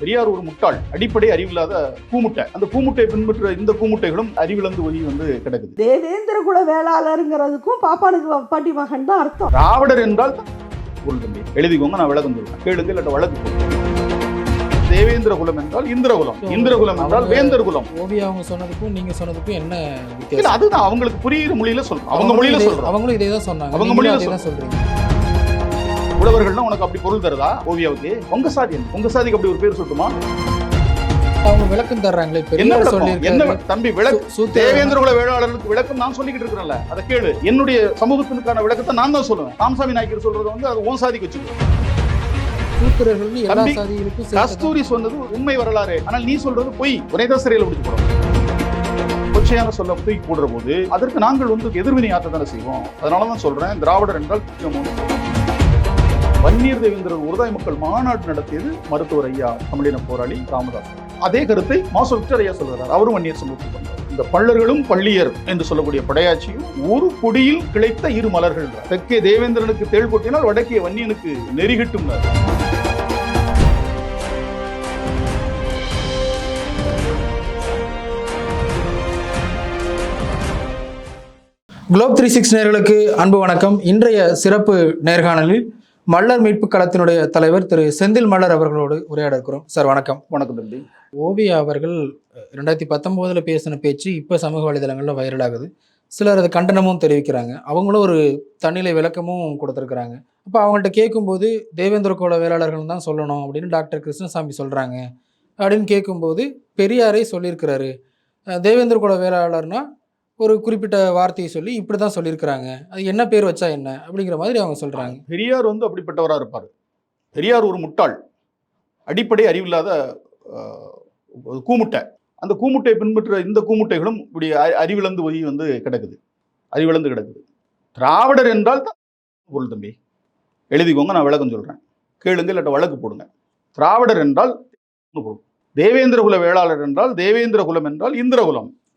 பெரியார் ஒரு முட்டாள் அடிப்படை அறிவில்லாத கூமுட்டை அந்த கூமுட்டையை பின்பற்ற இந்த கூமுட்டைகளும் அறிவிழந்து ஒளி வந்து கிடக்குது. தேவேந்திர குல வேளாளருங்கிறதுக்கும் பாப்பானுக்கு பாட்டி மகன் தான் அர்த்தம். திராவிடர் என்றால் தம்பி எழுதிக்கோங்க நான் விளக்கம் சொல்றேன். கேளுங்க இல்லாட்ட வழக்கு. தேவேந்திர குலம் என்றால் இந்திர குலம். இந்திர குலம் என்றால் வேந்தர் குலம். ஓவியா அவங்க சொன்னதுக்கும் நீங்க சொன்னதுக்கும் என்ன இல்ல வித்தியாசம்? அதுதான் அவங்களுக்கு புரியுற மொழியில சொல்றோம். அவங்க மொழியில சொல்றோம். அவங்களும் இதே தான் சொன்னாங்க. அவங்க மொழியில சொல்றீங்க. உழவர்கள்னா உனக்கு அப்படி பொருள் தருதா ஓவியாவுக்கு? உங்க சாதி? உங்க சாதிக்கு அப்படி ஒரு பேர் சொல்லட்டுமா அவங்க விளக்கம் தர்றாங்களே என்ன என்ன தம்பி விளக்கு தேவேந்திர குல வேளாளர்களுக்கு விளக்கம் நான் சொல்லிக்கிட்டு இருக்கிறேன்ல. அதை கேளு. என்னுடைய சமூகத்திற்கான விளக்கத்தை நான் தான் சொல்லுவேன். ராமசாமி நாயக்கர் சொல்றது வந்து அது ஓன் சாதிக்கு வச்சுக்கோ. கஸ்தூரி சொன்னது உண்மை வரலாறு. ஆனால் நீ சொல்றது பொய். ஒரே தான் சிறையில் பிடிச்சு போடும். கொச்சையான சொல்ல தூக்கி போடுற போது அதற்கு நாங்கள் வந்து எதிர்வினை ஆற்ற தானே செய்வோம். அதனால தான் சொல்றேன் திராவிடர் என்றால். வன்னியர் தேவேந்திரர் உருதாய் மக்கள் மாநாடு நடத்தியது மருத்துவர் ஐயா தமிழின போராளி ராமதாஸ் அதே கருத்தை மாசு விக்டர் ஐயா சொல்கிறார். அவரும் வன்னியர் சமூகத்தில் கொண்டார். இந்த பள்ளர்களும் பள்ளியர் என்று சொல்லக்கூடிய படையாட்சியும் ஒரு பொடியில் கிளைத்த இரு மலர்கள். தெற்கே தேவேந்திரனுக்கு தேள் கொட்டினால் வடக்கே வன்னியனுக்கு நெறிகிட்டும் குளோப் த்ரீ சிக்ஸ் நேர்களுக்கு அன்பு வணக்கம். இன்றைய சிறப்பு நேர்காணலில் மல்லர் மீட்பு களத்தினுடைய தலைவர் திரு செந்தில் மல்லர் அவர்களோடு உரையாட இருக்கிறோம் சார் வணக்கம். வணக்கம் தம்பி. ஓவியா அவர்கள் ரெண்டாயிரத்தி பத்தொம்போதுல பேசின பேச்சு இப்போ சமூக வலைதளங்களில் வைரல் ஆகுது. சிலர் அது கண்டனமும் தெரிவிக்கிறாங்க. அவங்களும் ஒரு தன்னிலை விளக்கமும் கொடுத்துருக்குறாங்க. அப்போ அவங்கள்ட்ட கேட்கும்போது தேவேந்திர கோல வேளாளர்கள் தான் சொல்லணும் அப்படின்னு டாக்டர் கிருஷ்ணசாமி சொல்கிறாங்க அப்படின்னு கேட்கும்போது பெரியாரே சொல்லியிருக்கிறாரு. தேவேந்திர குல வேளாளர்னா ஒரு குறிப்பிட்ட வார்த்தையை சொல்லி இப்படி தான் சொல்லியிருக்கிறாங்க. அது என்ன பேர் வச்சா என்ன? அப்படிங்கிற மாதிரி அவங்க சொல்கிறாங்க பெரியார் வந்து அப்படிப்பட்டவராக இருப்பார். பெரியார் ஒரு முட்டாள். அடிப்படை அறிவில்லாத ஒரு கூமுட்டை. அந்த கூமுட்டையை பின்பற்ற இந்த கூமுட்டைகளும் இப்படி அறிவிழந்து ஒய் வந்து கிடக்குது. அறிவிழந்து கிடக்குது. திராவிடர் என்றால் தான் பொருள் தம்பி. எழுதிக்கோங்க நான் விளக்கம் சொல்கிறேன் கேளுங்க இல்லாட்ட வழக்கு போடுங்க. திராவிடர் என்றால் பொருள். தேவேந்திர குல வேளாளர் என்றால் தேவேந்திர குலம் என்றால் இந்திர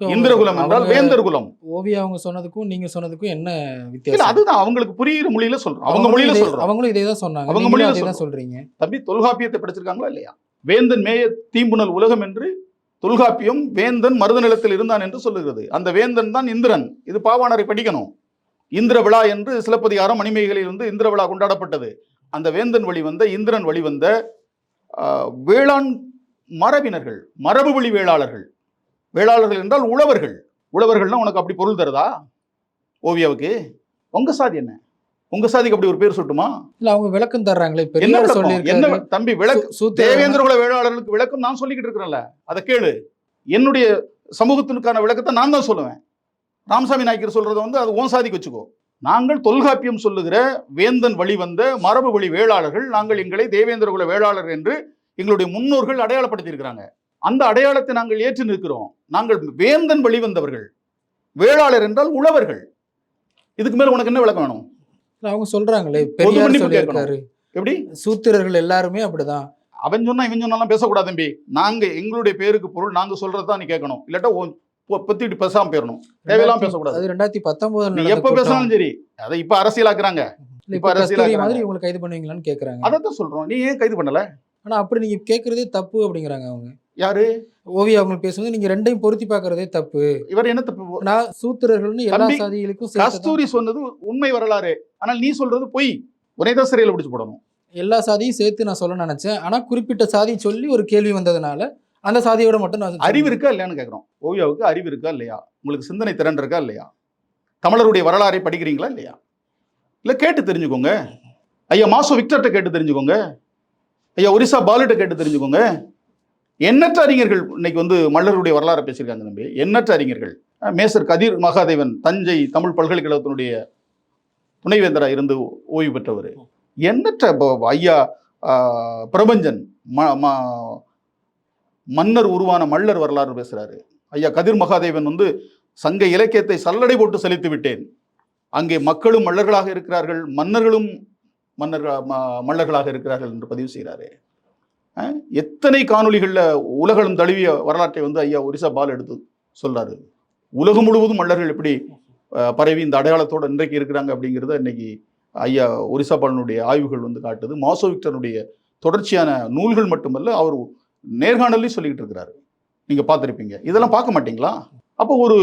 குலம் இந்திர குலம் என்றால் வேந்தர் குலம் ஓவியா அவங்க சொன்னதுக்கும் நீங்க சொன்னதுக்கும் என்ன வித்தியாசம்? அதுதான். அவங்களுக்கு புரியுற மொழியில சொல்றோம். அவங்க மொழியில சொல்றோம். அவங்களும் இதே தான் சொன்னாங்க. அவங்க மொழியில தான். சொல்றீங்க. தம்பி தொல்காப்பியத்தை படிச்சிருக்காங்களா இல்லையா? வேந்தன் மேய தீம்புணல் உலகம் என்று தொல்காப்பியம் வேந்தன் மருதநிலத்தில் இருந்தான் என்று சொல்லுகிறது. அந்த வேந்தன் தான் இந்திரன். இது பாவாணரை படிக்கணும். இந்திர விழா என்று சிலப்பதிகாரம் மணிமேகலையில் இருந்து இந்திர விழா கொண்டாடப்பட்டது. அந்த வேந்தன் வழி வந்த இந்திரன் வழி வந்த ஆஹ், வேளாண் மரபினர்கள் மரபு வழி வேளாளர்கள். வேளாளர்கள் என்றால் உழவர்கள். உழவர்கள்னா உனக்கு அப்படி பொருள் தருதா? ஓவியாவுக்கு. உங்க சாதி என்ன? உங்க சாதிக்கு அப்படி ஒரு பேர் சொல்லட்டுமா இல்ல அவங்க விளக்கம் தர்றாங்களே என்ன தம்பி விளக்கு தேவேந்திர குல வேளாளர்களுக்கு விளக்கம் நான் சொல்லிக்கிட்டு இருக்கிறேன்ல. அதை கேளு. என்னுடைய சமூகத்திற்கான விளக்கத்தை நான் தான் சொல்லுவேன். ராமசாமி நாயக்கர் சொல்றதை வந்து அது ஓன் சாதிக்கு வச்சுக்கோ. நாங்கள் தொல்காப்பியம் சொல்லுகிற வேந்தன் வழி வந்த மரபு வழி வேளாளர்கள் நாங்கள் எங்களை தேவேந்திர குல வேளாளர் என்று எங்களுடைய முன்னோர்கள் அடையாளப்படுத்தி இருக்கிறாங்க அந்த அடையாளத்தை நாங்கள் ஏற்று நிற்கிறோம். நாங்கள் வேந்தன் வழி வந்தவர்கள் வேளாளர் என்றால் உழவர்கள். இதுக்கு மேல உனக்கு என்ன விளக்கம் வேணும்? அவங்க சொல்றாங்களே எப்படி? சூத்திரர்கள் எல்லாருமே அப்படிதான். அவன் சொன்னா இவன் சொன்னாலாம் பேசக்கூடாது தம்பி. நாங்க எங்களுடைய பேருக்கு பொருள் நாங்க சொல்றதுதான் நீ கேட்கணும். இல்லாட்டா பொத்திட்டு பேசாம போயிடணும். தேவையெல்லாம் பேசக்கூடாது. அது ரெண்டாயிரத்தி நடந்த எப்ப. பேசினாலும் சரி அதை இப்ப அரசியலாக்குறாங்க. இப்ப அரசியல். மாதிரி இவங்களை கைது பண்ணுவீங்களான்னு கேக்குறாங்க. அதைத்தான் சொல்றோம். நீ ஏன் கைது பண்ணல? ஆனா அப்படி நீங்க கேக்குறதே தப்பு அப்படிங்கிறாங்க அவங்க. யாரு? ஓவியா அவங்க பேசும்போது நீங்க ரெண்டையும் பொருத்தி பார்க்கறதே தப்பு. இவர் என்ன தப்பு? நான் சூத்திரர்கள்னு எல்லா சாதிகளுக்கும் கஸ்தூரி சொன்னது உண்மை வரலாறு. ஆனால் நீ சொல்றது பொய். உன்னை தான் சிறையில் பிடிச்சு போடணும். எல்லா சாதியும் சேர்த்து நான் சொல்ல நினைச்சேன். ஆனா குறிப்பிட்ட சாதி சொல்லி ஒரு கேள்வி வந்ததுனால அந்த சாதியோட மட்டும் நான் அறிவு இருக்கா இல்லையான்னு கேட்குறோம் ஓவியாவுக்கு அறிவு இருக்கா இல்லையா? உங்களுக்கு சிந்தனை திறன் இருக்கா இல்லையா? தமிழருடைய வரலாறை படிக்கிறீங்களா இல்லையா? இல்லை கேட்டு தெரிஞ்சுக்கோங்க. ஐயா மாசோ விக்டர்கிட்ட கேட்டு தெரிஞ்சுக்கோங்க. ஐயா ஒரிசா பாலுட்ட கேட்டு தெரிஞ்சுக்கோங்க. எண்ணற்ற அறிஞர்கள் இன்னைக்கு வந்து மல்லருடைய வரலாறு பேசியிருக்காங்க தம்பி. எண்ணற்ற அறிஞர்கள். மேசர் கதிர் மகாதேவன் தஞ்சை தமிழ் பல்கலைக்கழகத்தினுடைய துணைவேந்தராக இருந்து ஓய்வு பெற்றவர். எண்ணற்ற ஐயா பிரபஞ்சன் ம- மன்னர் உருவான மல்லர் வரலாறு பேசுகிறாரு ஐயா கதிர் மகாதேவன் வந்து சங்க இலக்கியத்தை சல்லடை போட்டு செலுத்தி விட்டேன். அங்கே மக்களும் மல்லர்களாக இருக்கிறார்கள் மன்னர்களும் மன்னர்கள் ம- மல்லர்களாக இருக்கிறார்கள் என்று பதிவு செய்கிறாரு. எத்தனை காணொளிகளில் உலகம் தழுவிய வரலாற்றை வந்து ஐயா ஒரிசா பால் எடுத்து சொல்கிறாரு உலகம் முழுவதும் மல்லர்கள் எப்படி பரவி இந்த அடையாளத்தோடு இன்றைக்கு இருக்கிறாங்க அப்படிங்கிறத இன்னைக்கு ஐயா ஒரிசா பாலனுடைய ஆய்வுகள் வந்து காட்டுது. மாசோ விக்டருடைய தொடர்ச்சியான நூல்கள் மட்டுமல்ல அவர் நேர்காணலையும் சொல்லிக்கிட்டு இருக்கிறாரு. நீங்கள் பார்த்துருப்பீங்க. இதெல்லாம் பார்க்க மாட்டீங்களா? அப்போ ஒரு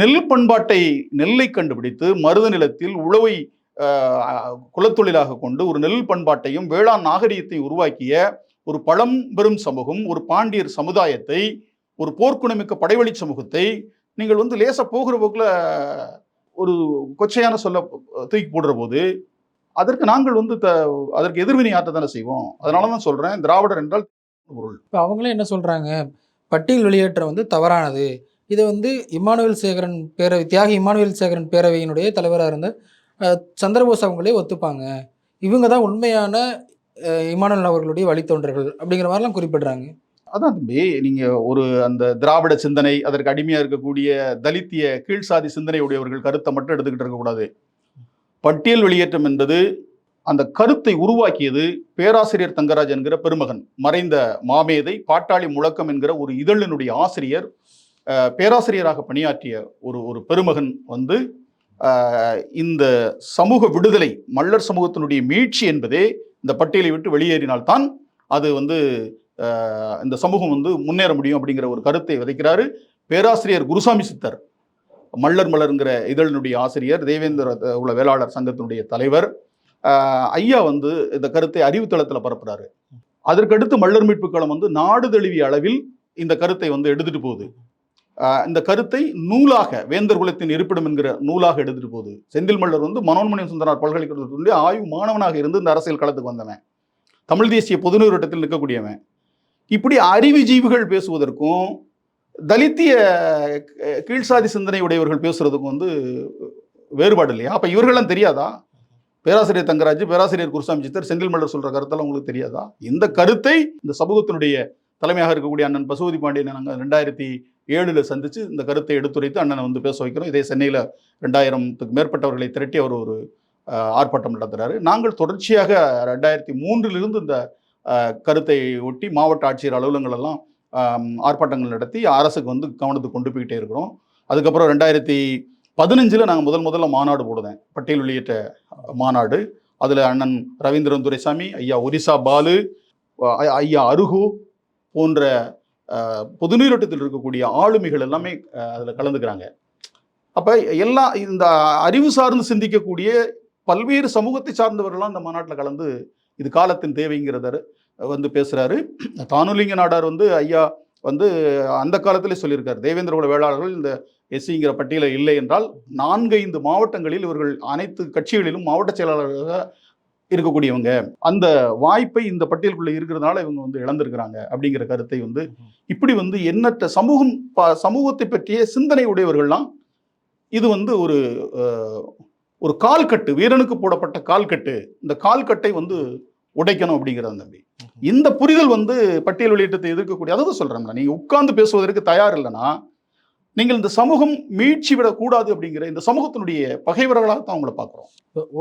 நெல் பண்பாட்டை நெல்லை கண்டுபிடித்து மருத நிலத்தில் உழவை குலத்தொழிலாக கொண்டு ஒரு நெல் பண்பாட்டையும் வேளாண் நாகரிகத்தையும் உருவாக்கிய ஒரு பழம்பெரும் சமூகம் ஒரு பாண்டியர் சமுதாயத்தை ஒரு போர்க்குணமிக்க படைவழி சமூகத்தை நீங்கள் வந்து லேசாக போகிற போக்கில் ஒரு கொச்சையான சொல்ல தூக்கி போடுற போது அதற்கு நாங்கள் வந்து த அதற்கு எதிர்வினை ஆற்ற தானே செய்வோம். அதனால தான் சொல்கிறேன் திராவிடர் என்றால் பொருள். இப்போ அவங்களே என்ன சொல்கிறாங்க பட்டியல் வெளியேற்றம் வந்து தவறானது. இதை வந்து இம்மானுவேல் சேகரன் பேரவை தியாகி இம்மானுவேல் சேகரன் பேரவையினுடைய தலைவராக இருந்த சந்திரபோஸ் அவங்களே ஒத்துப்பாங்க. இவங்க தான் உண்மையான இமானுவல் அவர்களுடைய வழித்தோன்றர்கள் அப்படிங்கிற மாதிரிலாம் குறிப்பிடுறாங்க. அதான் தம்பி நீங்க ஒரு அந்த திராவிட சிந்தனை அதற்கு அடிமையா இருக்கக்கூடிய தலித்திய கீழ்சாதி சிந்தனை உடையவர்கள் கருத்தை மட்டும் எடுத்துக்கிட்டு இருக்கக்கூடாது. பட்டியல் வெளியேற்றம் என்பது அந்த கருத்தை உருவாக்கியது பேராசிரியர் தங்கராஜ் என்கிற பெருமகன் மறைந்த மாமேதை பாட்டாளி முழக்கம் என்கிற ஒரு இதழினுடைய ஆசிரியர் பேராசிரியராக பணியாற்றிய ஒரு ஒரு பெருமகன் வந்து இந்த சமூக விடுதலை மல்லர் சமூகத்தினுடைய மீட்சி என்பதே இந்த பட்டியலை விட்டு வெளியேறினால்தான் அது வந்து இந்த சமூகம் வந்து முன்னேற முடியும் அப்படிங்கிற ஒரு கருத்தை விதைக்கிறாரு பேராசிரியர் குருசாமி சித்தர். மல்லர் மலருங்கிற இதழினுடைய ஆசிரியர் தேவேந்திர உள்ள வேளாளர் சங்கத்தினுடைய தலைவர். ஐயா வந்து இந்த கருத்தை அறிவுத்தளத்தில் பரப்புறாரு. அதற்கடுத்து மல்லர் மீட்பு களம் வந்து நாடு தழுவிய அளவில் இந்த கருத்தை வந்து எடுத்துட்டு போகுது. இந்த கருத்தை நூலாக வேந்தர் குலத்தின் இருப்பிடம் என்கிற நூலாக எடுத்துட்டு போகுது. செந்தில் மல்லர் வந்து மனோன்மணி சுந்தரார் பல்கலைக்கழகத்தினுடைய ஆய்வு மாணவனாக இருந்து இந்த அரசியல் களத்துக்கு வந்தவன். தமிழ் தேசிய பொதுநூறட்டத்தில் நிற்கக்கூடியவன். இப்படி அறிவுஜீவிகள் பேசுவதற்கும் தலித்திய கீழ்சாதி சிந்தனை உடையவர்கள் பேசுறதுக்கும் வந்து வேறுபாடு இல்லையா? அப்போ இவர்கள்லாம் தெரியாதா? பேராசிரியர் தங்கராஜ் பேராசிரியர் குருசாமி சித்தர் செந்தில் மல்லர் சொல்ற கருத்தெல்லாம் உங்களுக்கு தெரியாதா? இந்த கருத்தை இந்த சமூகத்தினுடைய தலைமையாக இருக்கக்கூடிய அண்ணன் பசுபதி பாண்டியனை நாங்கள் ரெண்டாயிரத்தி ஏழில் சந்தித்து இந்த கருத்தை எடுத்துரைத்து அண்ணனை வந்து பேச வைக்கிறோம். இதே சென்னையில் ரெண்டாயிரத்துக்கு மேற்பட்டவர்களை திரட்டி அவர் ஒரு ஆர்ப்பாட்டம் நடத்துகிறாரு நாங்கள் தொடர்ச்சியாக ரெண்டாயிரத்தி மூன்றிலிருந்து இந்த கருத்தை ஒட்டி மாவட்ட ஆட்சியர் அலுவலகங்கள் எல்லாம் ஆர்ப்பாட்டங்கள் நடத்தி அரசுக்கு வந்து கவனத்துக்கு கொண்டு போய்கிட்டே இருக்கிறோம். அதுக்கப்புறம் ரெண்டாயிரத்தி பதினஞ்சில் நாங்கள் முதல் முதல்ல மாநாடு போடுதேன் பட்டியல் வெளியிட்ட மாநாடு. அதில் அண்ணன் ரவீந்திரன் துரைசாமி ஐயா ஒரிசா பாலு ஐயா அருகு போன்ற பொது பொதுநீரோட்டத்தில் இருக்கக்கூடிய ஆளுமைகள் எல்லாமே அதில் கலந்துக்கிறாங்க. அப்போ எல்லா இந்த அறிவு சார்ந்து சிந்திக்கக்கூடிய பல்வேறு சமூகத்தை சார்ந்தவர்கள்லாம் இந்த மாநாட்டில் கலந்து இது காலத்தின் தேவைங்கிறத வந்து பேசுகிறாரு தானுலிங்க நாடார் வந்து ஐயா வந்து அந்த காலத்திலே சொல்லியிருக்கார் தேவேந்திர குல வேளாளர்கள் இந்த எஸ்சிங்கிற பட்டியலில் இல்லை என்றால் நான்கைந்து மாவட்டங்களில் இவர்கள் அனைத்து கட்சிகளிலும் மாவட்ட செயலாளர்களாக இருக்கக்கூடியவங்க. அந்த வாய்ப்பை இந்த பட்டியலுக்குள்ள இருக்கிறதுனால இவங்க வந்து இழந்திருக்கிறாங்க அப்படிங்கிற கருத்தை வந்து இப்படி வந்து எண்ணற்ற சமூகம் சமூகத்தை பற்றிய சிந்தனை உடையவர்கள்லாம் இது வந்து ஒரு ஒரு கால்கட்டு வீரனுக்கு போடப்பட்ட கால்கட்டு இந்த கால்கட்டை வந்து உடைக்கணும் அப்படிங்கிறது தம்பி இந்த புரிதல் வந்து பட்டியல் வெளியீட்டத்தை எதிர்க்கக்கூடிய அதாவது சொல்றேன் நீங்க உட்கார்ந்து பேசுவதற்கு தயார் இல்லைன்னா நீங்கள் இந்த சமூகம் மீட்சி விடக்கூடாது அப்படிங்கிற இந்த சமூகத்தினுடைய பகைவர்களாக தான் அவங்கள பார்க்குறோம்.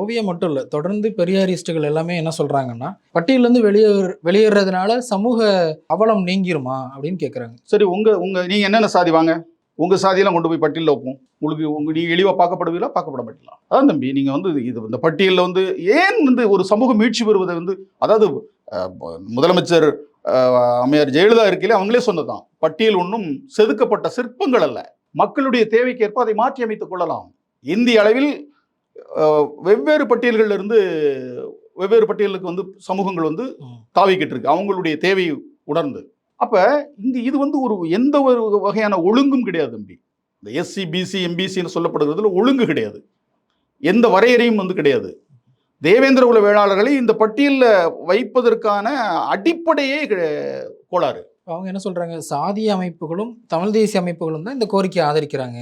ஓவியம் மட்டும் இல்லை தொடர்ந்து பெரியாரிஸ்டுகள் எல்லாமே என்ன சொல்றாங்கன்னா பட்டியலேருந்து வெளியேற வெளியேறதுனால சமூக அவலம் நீங்கிருமா அப்படின்னு கேட்குறாங்க சரி உங்க உங்க நீங்க என்னென்ன சாதி வாங்க? உங்க சாதியெல்லாம் கொண்டு போய் பட்டியலில் வைப்போம். உங்களுக்கு உங்க நீங்க இழிவா பார்க்கப்படுவீங்களா பார்க்கப்பட மாட்டீங்களா அதான் தம்பி நீங்க வந்து இது இந்த பட்டியலில் வந்து ஏன் வந்து ஒரு சமூக மீட்சி பெறுவதை வந்து அதாவது முதலமைச்சர் அம்மையார் ஜெயலலிதா இருக்கையில அவங்களே சொன்னதான் பட்டியல் ஒன்றும் செதுக்கப்பட்ட சிற்பங்கள் அல்ல. மக்களுடைய தேவைக்கேற்ப அதை மாற்றி அமைத்துக் கொள்ளலாம். இந்திய அளவில் வெவ்வேறு பட்டியல்கள்ல இருந்து வெவ்வேறு பட்டியலுக்கு வந்து சமூகங்கள் வந்து. தாவிக்கிட்டு இருக்கு. அவங்களுடைய தேவையை உணர்ந்து. அப்ப இங்க இது வந்து ஒரு எந்த ஒரு வகையான ஒழுங்கும் கிடையாது தம்பி. இந்த எஸ்சி பிசி எம்பிசின்னு சொல்லப்படுகிறதுல ஒழுங்கு கிடையாது. எந்த வரையறையும் வந்து கிடையாது. தேவேந்திர குல வேளாளர்களை இந்த பட்டியலில் வைப்பதற்கான அடிப்படையே கோளாறு. அவங்க என்ன சொல்றாங்க? சாதிய அமைப்புகளும் தமிழ் தேசிய அமைப்புகளும் தான் இந்த கோரிக்கையை ஆதரிக்கிறாங்க.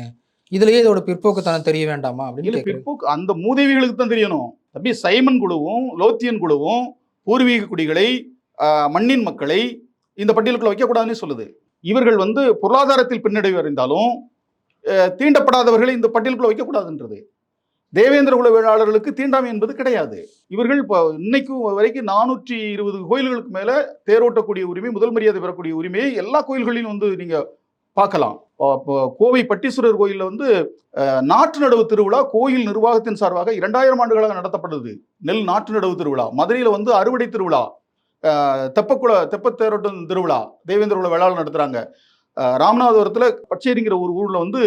இதுலயே இதோட பிற்போக்குத்தனம் தெரிய வேண்டாமா அப்படின்னு பிற்போக்கு அந்த மூதேவிகளுக்கு தான் தெரியணும். தம்பி சைமன் குழுவும் லோத்தியன் குழுவும் பூர்வீக குடிகளை மண்ணின் மக்களை இந்த பட்டியலுக்குள்ள வைக்கக்கூடாதுன்னு சொல்லுது. இவர்கள் வந்து பொருளாதாரத்தில் பின்னடைவு அறிந்தாலும் தீண்டப்படாதவர்களை இந்த பட்டியலுக்குள்ள வைக்கக்கூடாதுன்றது. தேவேந்திர குல வேளாளர்களுக்கு தீண்டாமை என்பது கிடையாது. இவர்கள் இப்போ இன்னைக்கு வரைக்கும் நானூற்றி இருபது கோயில்களுக்கு மேலே தேரோட்டக்கூடிய உரிமை முதல் மரியாதை பெறக்கூடிய உரிமையை எல்லா கோயில்களிலும் வந்து நீங்கள் பார்க்கலாம். இப்போ- கோவை பட்டீஸ்வரர் கோயிலில் வந்து நாற்று நடவு திருவிழா கோயில் நிர்வாகத்தின் சார்பாக இரண்டாயிரம் ஆண்டுகளாக நடத்தப்படுது நெல் நாற்று நடவு திருவிழா மதுரையில் வந்து அறுவடை திருவிழா தெப்பக்குள தெப்பத்தேரோட்டம் திருவிழா தேவேந்திர குல வேளாளர் நடத்துகிறாங்க ராமநாதபுரத்தில் பச்சேரிங்கிற ஒரு ஊரில் வந்து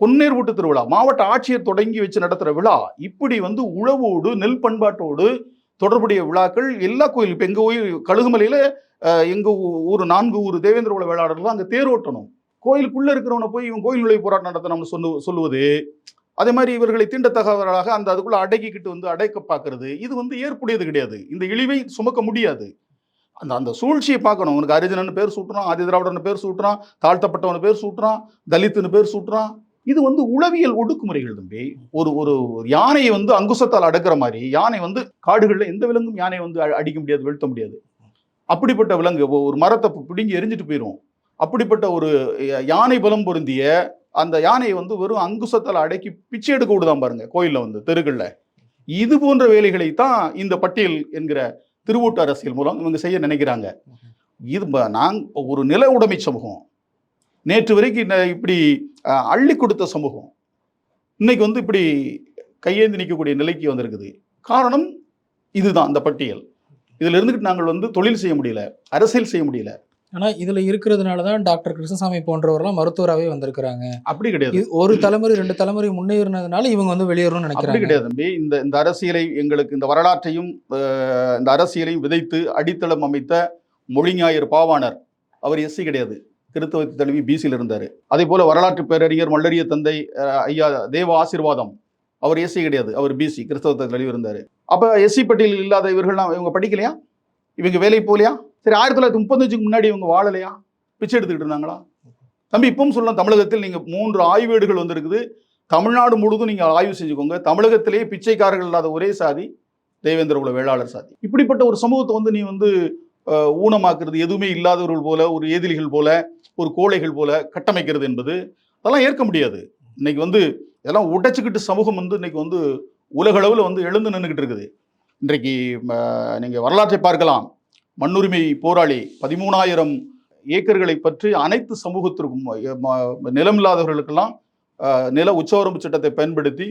பொன்னேர் ஊட்டு திருவிழா மாவட்ட ஆட்சியர் தொடங்கி வச்சு நடத்துகிற விழா இப்படி வந்து உழவோடு நெல் பண்பாட்டோடு தொடர்புடைய விழாக்கள் எல்லா கோயிலும் இப்போ எங்கள் கோயில் கழுகுமலையில் எங்கள் ஊர் நான்கு ஊர் தேவேந்திர குல வேளாளர்கள் அங்கே தேரோட்டணும் கோயிலுக்குள்ளே இருக்கிறவனை போய் இவன் கோயில் நுழைவு போராட்டம் நடத்தணும்னு சொல்லு சொல்லுவது. அதே மாதிரி இவர்களை தீண்டத்தகவலாக அந்த அதுக்குள்ளே அடக்கிக்கிட்டு வந்து அடைக்க பார்க்கறது இது வந்து ஏற்புடையது கிடையாது. இந்த இழிவை சுமக்க முடியாது. அந்த அந்த சூழ்ச்சியை பார்க்கணும். உனக்கு அரிஜனன் பேர் சூட்டுறான் ஆதி திராவிடன் பேர் சூட்டுறான் தாழ்த்தப்பட்டவன் பேர் சூட்டுறான் தலித்துன்னு பேர் சூட்டுறான். இது வந்து உளவியல் ஒடுக்குமுறைகள் தம்பி. ஒரு ஒரு ஒரு யானையை வந்து அங்குசத்தால் அடக்கிற மாதிரி யானை வந்து காடுகளில் எந்த விலங்கும் யானையை வந்து அடிக்க முடியாது வெளுத்த முடியாது. அப்படிப்பட்ட விலங்கு ஒரு மரத்தை பிடுங்கி எரிஞ்சிட்டு போயிடும் அப்படிப்பட்ட ஒரு யானை பலம் பொருந்திய அந்த யானையை வந்து வெறும் அங்குசத்தால் அடக்கி பிச்சை எடுக்க விடுதான் பாருங்க கோயிலில் வந்து தெருக்களில். இது போன்ற வேலைகளை தான் இந்த பட்டியல் என்கிற திருவூட்டு அரசியல் மூலம் இவங்க செய்ய நினைக்கிறாங்க. இது ப- நாங் ஒரு நில உடைமை சமூகம். நேற்று வரைக்கும் இப்படி அள்ளி கொடுத்த சமூகம். இன்னைக்கு வந்து இப்படி கையேந்தி நிற்கக்கூடிய நிலைக்கு வந்திருக்குது. காரணம் இதுதான் இந்த பட்டியல். இதுல இருந்துக்கிட்டு நாங்கள் வந்து தொழில் செய்ய முடியல அரசியல் செய்ய முடியல. ஆனா இதுல இருக்கிறதுனால தான் டாக்டர் கிருஷ்ணசாமி போன்றவர்லாம் மருத்துவராகவே வந்திருக்கிறாங்க. அப்படி கிடையாது. ஒரு தலைமுறை ரெண்டு தலைமுறை முன்னேறினதுனால இவங்க வந்து வெளியேறணும்னு அப்படி நினைக்கிறாங்க. கிடையாது தம்பி. இந்த இந்த அரசியலை எங்களுக்கு இந்த வரலாற்றையும் இந்த அரசியலையும் விதைத்து அடித்தளம் அமைத்த மொழிஞாயர் பாவாணர் அவர் எஸ்சி கிடையாது. கிறித்தவத்தை தழுவி பிசியில் இருந்தார். அதே போல வரலாற்று பேரறிஞர் மல்லரிய தந்தை ஐயா தேவ ஆசீர்வாதம் அவர் எஸ்சி கிடையாது. அவர் பிசி கிறிஸ்தவத்தை தழுவி இருந்தார். அப்போ எஸ்சி பட்டியலில் இல்லாத இவர்கள்லாம் இவங்க படிக்கலையா? இவங்க வேலைக்கு போகலையா? சரி ஆயிரத்தி தொள்ளாயிரத்தி முப்பத்தஞ்சுக்கு முன்னாடி இவங்க வாழலையா? பிச்சை எடுத்துக்கிட்டு இருந்தாங்களா? தம்பி இப்பவும் சொல்லலாம் தமிழகத்தில் நீங்கள் மூன்று ஆய்வேடுகள் வந்திருக்குது. தமிழ்நாடு முழுதும் நீங்கள் ஆய்வு செஞ்சுக்கோங்க. தமிழகத்திலேயே பிச்சைக்காரர்கள் இல்லாத ஒரே சாதி தேவேந்திர குல வேளாளர் சாதி. இப்படிப்பட்ட ஒரு சமூகத்தை வந்து நீ வந்து ஊனமாக்குறது எதுவுமே இல்லாதவர்கள் போல ஒரு ஏதிலிகள் போல ஒரு கோழைகள் போல கட்டமைக்கிறது என்பது அதெல்லாம் ஏற்க முடியாது. இன்னைக்கு வந்து இதெல்லாம் உடைச்சிக்கிட்டு சமூகம் வந்து இன்னைக்கு வந்து உலகளவில் வந்து எழுந்து நின்றுக்கிட்டு இருக்குது. இன்றைக்கு நீங்கள் வரலாற்றை பார்க்கலாம். மண்ணுரிமை போராளி பதிமூணாயிரம் ஏக்கர்களை பற்றி அனைத்து சமூகத்திற்கும் நிலம் இல்லாதவர்களுக்கெல்லாம் நில உச்சவரம்பு சட்டத்தை பயன்படுத்தி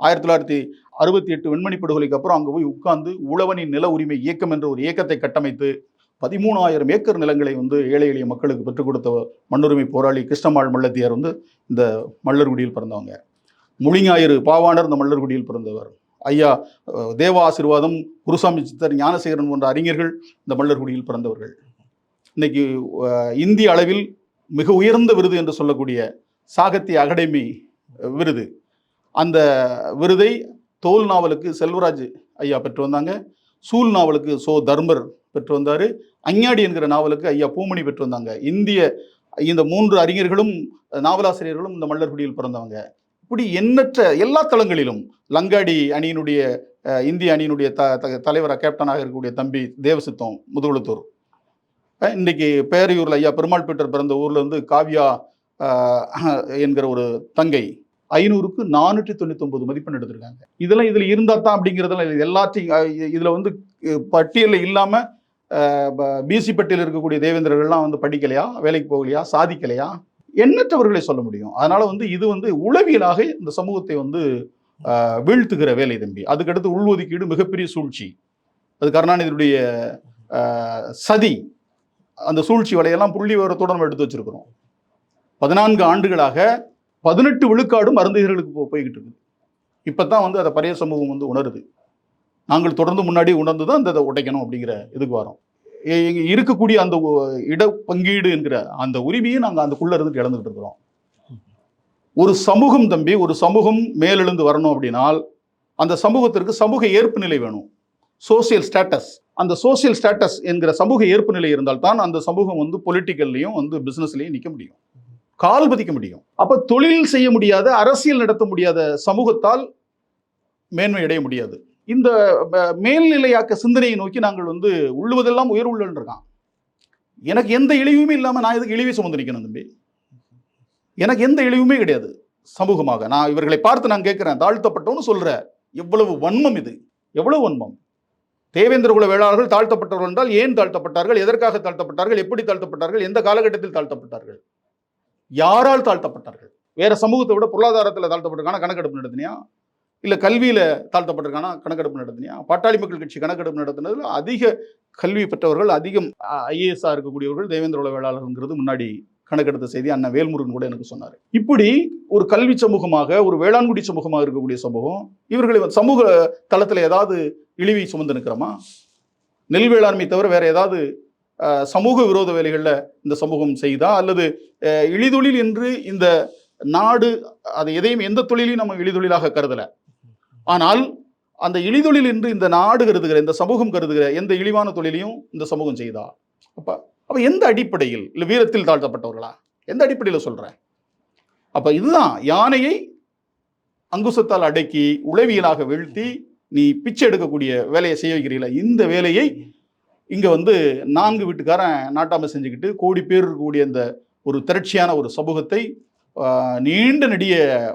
ஆயிரத்தி தொள்ளாயிரத்தி அறுபத்தி எட்டு வெண்மணி படுகொலைக்கு அப்புறம் அங்கே போய் உட்கார்ந்து உழவனின் நில உரிமை இயக்கம் என்ற ஒரு இயக்கத்தை கட்டமைத்து பதிமூணாயிரம் ஏக்கர் நிலங்களை வந்து ஏழை எளிய மக்களுக்கு பெற்றுக் கொடுத்த மண்ணுரிமை போராளி கிருஷ்ணமாள் மல்லத்தியார் வந்து இந்த மல்லர்குடியில் பிறந்தவங்க. முழிஞாயிறு பாவாணர் இந்த மல்லர்குடியில் பிறந்தவர். ஐயா தேவ ஆசீர்வாதம் குருசாமி சித்தர் ஞானசேகரன் போன்ற அறிஞர்கள் இந்த மல்லர்குடியில் பிறந்தவர்கள். இன்னைக்கு இந்திய அளவில் மிக உயர்ந்த விருது என்று சொல்லக்கூடிய சாகித்ய அகாடமி விருது. அந்த விருதை தோல் நாவலுக்கு செல்வராஜ் ஐயா பெற்று வந்தாங்க. சூல் நாவலுக்கு சோ தர்மர் பெற்று வந்தார். அஞ்ஞாடி என்கிற நாவலுக்கு ஐயா பூமணி பெற்று வந்தாங்க. இந்திய இந்த மூன்று அறிஞர்களும் நாவலாசிரியர்களும் இந்த மல்லர்குடியில் பிறந்தவங்க. இப்படி எண்ணற்ற எல்லா தளங்களிலும் லங்காடி அணியினுடைய இந்திய அணியினுடைய த த- தலைவராக கேப்டனாக இருக்கக்கூடிய தம்பி தேவசித்தம் முதுகுளத்தூர். இன்றைக்கி பேரையூரில் ஐயா பெருமாள் பீட்டர் பிறந்த ஊரில் இருந்து காவ்யா என்கிற ஒரு தங்கை ஐநூறுக்கு நானூற்றி தொண்ணூற்றி தொண்ணூத்தொன்பது மதிப்பெண் எடுத்திருக்காங்க. இதெல்லாம் இதில் இருந்தால் தான் அப்படிங்கிறதெல்லாம் எல்லாத்தையும் இதில் வந்து பட்டியலில் இல்லாமல் பிசி பட்டியலில் இருக்கக்கூடிய தேவேந்திரர்கள்லாம் வந்து படிக்கலையா? வேலைக்கு போகலையா? சாதிக்கலையா? எண்ணற்றவர்களை சொல்ல முடியும். அதனால வந்து இது வந்து உளவியலாக இந்த சமூகத்தை வந்து வீழ்த்துகிற வேலை தம்பி. அதுக்கடுத்து உள்ஒதுக்கீடு மிகப்பெரிய சூழ்ச்சி. அது கருணாநிதியுடைய சதி. அந்த சூழ்ச்சி வலையெல்லாம் புள்ளி விவரத்தோடு நம்ம எடுத்து வச்சிருக்கிறோம். பதினான்கு ஆண்டுகளாக பதினெட்டு விழுக்காடும் மருந்துகளுக்கு போ போய்கிட்டு இருக்குது. இப்போ தான் வந்து அதை பழைய சமூகம் வந்து உணருது. நாங்கள் தொடர்ந்து முன்னாடி உணர்ந்து தான் இந்த இதை உடைக்கணும் அப்படிங்கிற இதுக்கு வரோம். இருக்கக்கூடிய அந்த ஒ- இட பங்கீடு என்கிற அந்த உரிமையை நாங்கள் அதுக்குள்ளே இருந்துட்டு இழந்துகிட்டு இருக்கிறோம். ஒரு சமூகம் தம்பி ஒரு சமூகம் மேலெழுந்து வரணும் அப்படின்னால் அந்த சமூகத்திற்கு சமூக ஏற்பு நிலை வேணும். சோசியல் ஸ்டேட்டஸ் அந்த சோசியல் ஸ்டேட்டஸ் என்கிற சமூக ஏற்பு நிலை இருந்தால் தான் அந்த சமூகம் வந்து பொலிட்டிக்கல்லையும் வந்து பிஸ்னஸ்லையும் நிற்க முடியும். கால் பதிக்க முடியும். அப்போ தொழில் செய்ய முடியாத அரசியல் நடத்த முடியாத சமூகத்தால் மேன்மை அடைய முடியாது. இந்த மேல்நிலையாக்க சிந்தனையை நோக்கி நாங்கள் வந்து உள்ளுவதெல்லாம் உயர் உள்ளன்றிருக்கான் எனக்கு எந்த இழிவுமே இல்லாமல் நான் எதுக்கு இழிவை சுமந்து நிற்கணும் தம்பி? எனக்கு எந்த இழிவுமே கிடையாது சமூகமாக. நான் இவர்களை பார்த்து நான் கேட்குறேன் தாழ்த்தப்பட்டோன்னு சொல்கிற எவ்வளவு வன்மம் இது? எவ்வளவு வன்மம்? தேவேந்திர குல வேளாளர்கள் தாழ்த்தப்பட்டவர்கள் என்றால் ஏன் தாழ்த்தப்பட்டார்கள்? எதற்காக தாழ்த்தப்பட்டார்கள்? எப்படி தாழ்த்தப்பட்டார்கள்? எந்த காலகட்டத்தில் தாழ்த்தப்பட்டார்கள்? யாரால் தாழ்த்தப்பட்டார்கள்? வேற சமூகத்தை விட பொருளாதாரத்தில் தாழ்த்தப்பட்டிருக்கான? கணக்கெடுப்பு நடத்தினியா? இல்லை கல்வியில் தாழ்த்தப்பட்டிருக்கானா? கணக்கெடுப்பு நடத்தினியா? பாட்டாளி மக்கள் கட்சி கணக்கெடுப்பு நடத்தினதில் அதிக கல்வி பெற்றவர்கள் அதிகம் ஐஏஎஸ்ஆ இருக்கக்கூடியவர்கள் தேவேந்திர உல வேளாளர்ங்கிறது முன்னாடி கணக்கெடுத்த செய்தி அண்ணன் வேல்முருகன் கூட எனக்கு சொன்னார். இப்படி ஒரு கல்வி சமூகமாக ஒரு வேளாண்குடி சமூகமாக இருக்கக்கூடிய சமூகம் இவர்களை சமூக தளத்தில் ஏதாவது இழிவை சுமந்து நிற்கிறோமா? நெல் வேளாண்மை தவிர வேற ஏதாவது சமூக விரோத வேலைகளில் இந்த சமூகம் செய்தா? அல்லது இழிதொழில் என்று இந்த நாடு அது எதையும் எந்த தொழிலையும் நம்ம இழிதொழிலாக கருதலை. ஆனால் அந்த இழிதொழில் என்று இந்த நாடு கருதுகிற இந்த சமூகம் கருதுகிற எந்த இழிவான தொழிலையும் இந்த சமூகம் செய்தா? அப்போ அப்போ எந்த அடிப்படையில் இல்லை வீரத்தில் தாழ்த்தப்பட்டவர்களா? எந்த அடிப்படையில் சொல்கிறேன் அப்போ இதுதான் யானையை அங்குசத்தால் அடக்கி உளவியலாக வீழ்த்தி நீ பிச்சை எடுக்கக்கூடிய வேலையை செய்ய வைக்கிறீங்களா இந்த வேலையை இங்கே வந்து நான்கு வீட்டுக்காரன் நாட்டாமை செஞ்சுக்கிட்டு கோடி பேர் இருக்கக்கூடிய இந்த ஒரு திரட்சியான ஒரு சமூகத்தை நீண்ட நெடிய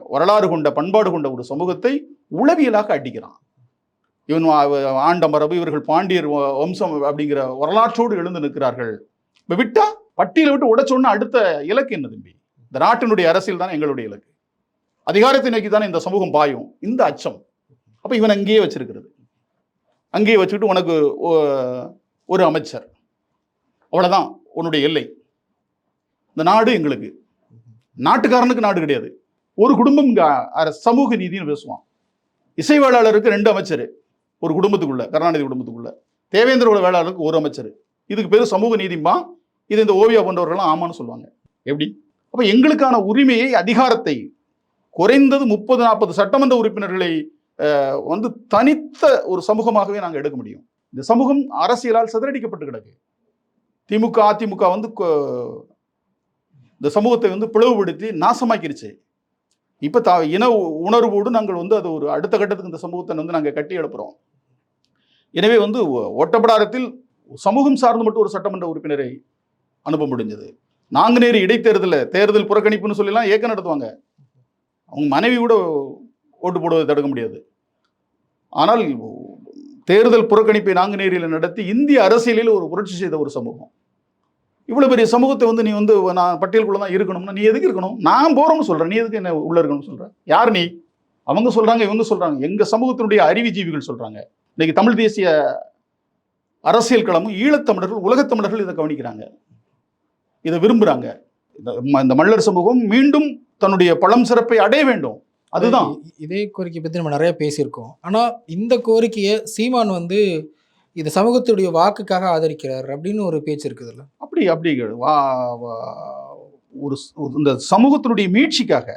வரலாறு கொண்ட பண்பாடு கொண்ட ஒரு சமூகத்தை உளவியலாக அடிக்கிறான். இவன் ஆண்ட மரபு இவர்கள் பாண்டியர் வ- வம்சம் அப்படிங்கிற வரலாற்றோடு எழுந்து நிற்கிறார்கள். இப்போ விட்டா பட்டியலை விட்டு உடைச்சோன்னா அடுத்த இலக்கு என்ன தம்பி? இந்த நாட்டினுடைய அரசியல் தான் எங்களுடைய இலக்கு. அதிகாரத்தை நோக்கி தானே இந்த சமூகம் பாயும். இந்த அச்சம். அப்போ இவன் அங்கேயே வச்சிருக்கிறது. அங்கேயே வச்சுக்கிட்டு உனக்கு ஒரு அமைச்சர். அவ்வளோதான் உன்னுடைய எல்லை. இந்த நாடு எங்களுக்கு. நாட்டுக்காரனுக்கு நாடு கிடையாது. ஒரு குடும்பம் சமூக நீதினு பேசுவான். இசை வேளாளருக்கு ரெண்டு அமைச்சர் ஒரு குடும்பத்துக்குள்ள கருணாநிதி குடும்பத்துக்குள்ள. தேவேந்திர குல வேளாளருக்கு ஒரு அமைச்சர். இதுக்கு பேர் சமூக நீதிம்பா இது இந்த ஓவியா போன்றவர்கள்லாம் ஆமான்னு சொல்லுவாங்க. எப்படி? அப்போ எங்களுக்கான உரிமையை அதிகாரத்தை குறைந்தது முப்பது நாற்பது சட்டமன்ற உறுப்பினர்களை வந்து தனித்த ஒரு சமூகமாகவே நாங்கள் எடுக்க முடியும். இந்த சமூகம் அரசியலால் சிதறடிக்கப்பட்டு கிடக்கு. திமுக அதிமுக வந்து கொ- இந்த சமூகத்தை வந்து பிளவுபடுத்தி நாசமாக்கிருச்சு. இப்போ த இன உ- உணர்வோடு நாங்கள் வந்து அது ஒரு அடுத்த கட்டத்துக்கு இந்த சமூகத்தை வந்து நாங்கள் கட்டி எழுப்புகிறோம் எனவே வந்து ஒ- ஓட்டப்படாரத்தில் சமூகம் சார்ந்து மட்டும் ஒரு சட்டமன்ற உறுப்பினரை அனுப்ப முடிஞ்சது. நாங்குநேரி இடைத்தேர்தலில் தேர்தல் புறக்கணிப்புன்னு சொல்லிலாம் ஏக்கம் நடத்துவாங்க. அவங்க மனைவி கூட ஓட்டு போடுவதை தடுக்க முடியாது. ஆனால் தேர்தல் புறக்கணிப்பை நாங்குநேரியில் நடத்தி இந்திய அரசியலில் ஒரு புரட்சி செய்த ஒரு சமூகம். இவ்வளோ பெரிய சமூகத்தை வந்து நீ வந்து நான் பட்டியலுக்குள்ள தான் இருக்கணும்னா நீ எதுக்கு இருக்கணும்? நான் போகிறோம்னு சொல்கிறேன் நீ எதுக்கு என்ன உள்ள இருக்கணும்னு சொல்கிறேன் யார் நீ? அவங்க சொல்கிறாங்க இவங்க சொல்கிறாங்க எங்கள் சமூகத்தினுடைய அறிவுஜீவிகள் சொல்கிறாங்க இன்றைக்கி தமிழ் தேசிய அரசியல் களமும் ஈழத்தமிழர்கள் உலகத்தமிழர்கள் இதை கவனிக்கிறாங்க. இதை விரும்புகிறாங்க இந்த- ம- இந்த மல்லர் சமூகம் மீண்டும் தன்னுடைய பழம் சிறப்பை அடைய வேண்டும். அதுதான். இதே கோரிக்கை பற்றி நம்ம நிறைய பேசியிருக்கோம். ஆனால் இந்த கோரிக்கையை சீமான் வந்து இது சமூகத்துடைய வாக்குக்காக ஆதரிக்கிறார் அப்படின்னு ஒரு பேச்சு இருக்குதுல்ல? அப்படி அப்படி வா வா- ஒரு இந்த சமூகத்தினுடைய மீட்சிக்காக